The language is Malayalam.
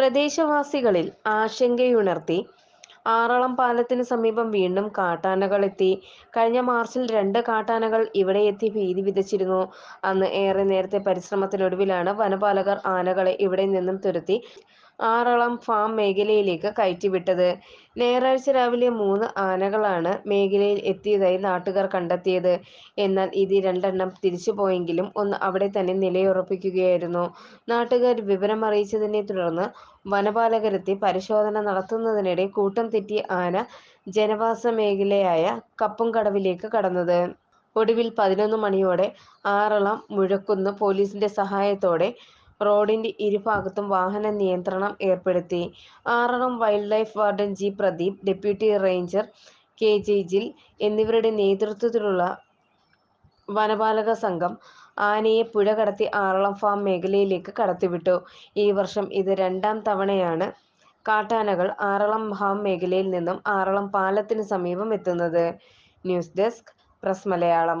പ്രദേശവാസികളിൽ ആശങ്കയുണർത്തി. ആറളം പാലത്തിന് സമീപം വീണ്ടും കാട്ടാനകൾ എത്തി കഴിഞ്ഞ മാർച്ചിൽ രണ്ട് കാട്ടാനകൾ ഇവിടെ എത്തി ഭീതി വിതച്ചിരുന്നു. അന്ന് ഏറെ നേരത്തെ പരിശ്രമത്തിനൊടുവിലാണ് വനപാലകർ ആനകളെ ഇവിടെ നിന്നും തുരത്തി ആറളം ഫാം മേഖലയിലേക്ക് കയറ്റിവിട്ടത്. ഞായറാഴ്ച രാവിലെ മൂന്ന് ആനകളാണ് മേഖലയിൽ എത്തിയതായി നാട്ടുകാർ കണ്ടെത്തിയത്. എന്നാൽ ഇതിൽ രണ്ടെണ്ണം തിരിച്ചു പോയെങ്കിലും ഒന്ന് അവിടെ തന്നെ നിലയുറപ്പിക്കുകയായിരുന്നു. നാട്ടുകാർ വിവരം അറിയിച്ചതിനെ തുടർന്ന് വനപാലകരെത്തി പരിശോധന നടത്തുന്നതിനിടെ കൂട്ടം തെറ്റിയ ആന ജനവാസ മേഖലയായ കപ്പുംകടവിലേക്ക് കടന്നത്. ഒടുവിൽ പതിനൊന്ന് മണിയോടെ ആറളം മുഴക്കുന്ന് പോലീസിന്റെ സഹായത്തോടെ റോഡിന്റെ ഇരുഭാഗത്തും വാഹന നിയന്ത്രണം ഏർപ്പെടുത്തി. Aralam wildlife warden G. Pradeep deputy ranger K. J. എന്നിവരുടെ നേതൃത്വത്തിലുള്ള വനപാലക സംഘം ആനയെ പുഴ കടത്തി ആറളം ഫാം മേഖലയിലേക്ക് കടത്തിവിട്ടു. ഈ വർഷം ഇത് രണ്ടാം തവണയാണ് കാട്ടാനകൾ ആറളം ഫാം മേഖലയിൽ നിന്നും ആറളം പാലത്തിന് സമീപം എത്തുന്നത്. News desk press Malayalam.